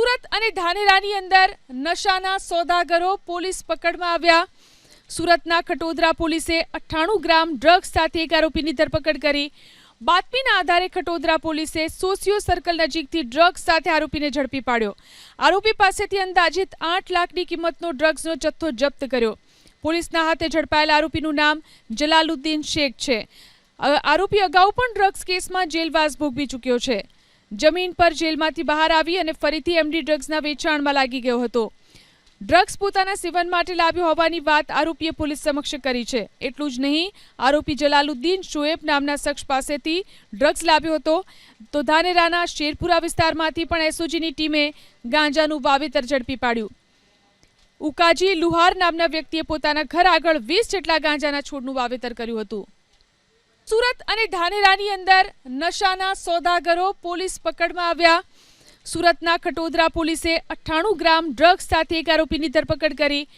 સુરત અને ધાનેરાની અંદર નશાના સોદાગરો પોલીસ પકડમાં આવ્યા. સુરતના ખટોદરા પોલીસે અઠ્ઠાણું ગ્રામ ડ્રગ્સ સાથે એક આરોપીની ધરપકડ કરી. બાતમીના આધારે ખટોદરા પોલીસે સોસિયો સર્કલ નજીકથી ડ્રગ્સ સાથે આરોપીને ઝડપી પાડ્યો. આરોપી પાસેથી અંદાજિત આઠ લાખની કિંમતનો ડ્રગ્સનો જથ્થો જપ્ત કર્યો. પોલીસના હાથે ઝડપાયેલ આરોપીનું નામ જલાલુદ્દીન શેખ છે. આરોપી અગાઉ પણ ડ્રગ્સ કેસમાં જેલવાસ ભોગવી ચૂક્યો છે. જમીન પર જેલમાંથી બહાર આવી અને ફરીથી એમડી ડ્રગ્સના વેચાણમાં લાગી ગયો હતો. ડ્રગ્સ પોતાના સેવન માટે લાવ્યો હોવાની વાત આરોપીએ પોલીસ સમક્ષ કરી છે. એટલું જ નહીં, આરોપી જલાલુદ્દીન શોએબ નામના શખ્સ પાસેથી ડ્રગ્સ લાવ્યો હતો. તો ધાનેરાના શેરપુરા વિસ્તારમાંથી પણ એસઓજીની ટીમે ગાંજાનું વાવેતર ઝડપી પાડ્યું. ઉકાજી લુહાર નામના વ્યક્તિએ પોતાના ઘર આગળ વીસ જેટલા ગાંજાના છોડનું વાવેતર કર્યું હતું. સુરત અને ધાનેરાની અંદર નશાના સોદાગરો પોલીસ પકડમાં આવ્યા. સુરતના ખટોદરા પોલીસે અઠ્ઠાણું ગ્રામ ડ્રગ્સ સાથે એક આરોપીની ધરપકડ કરી.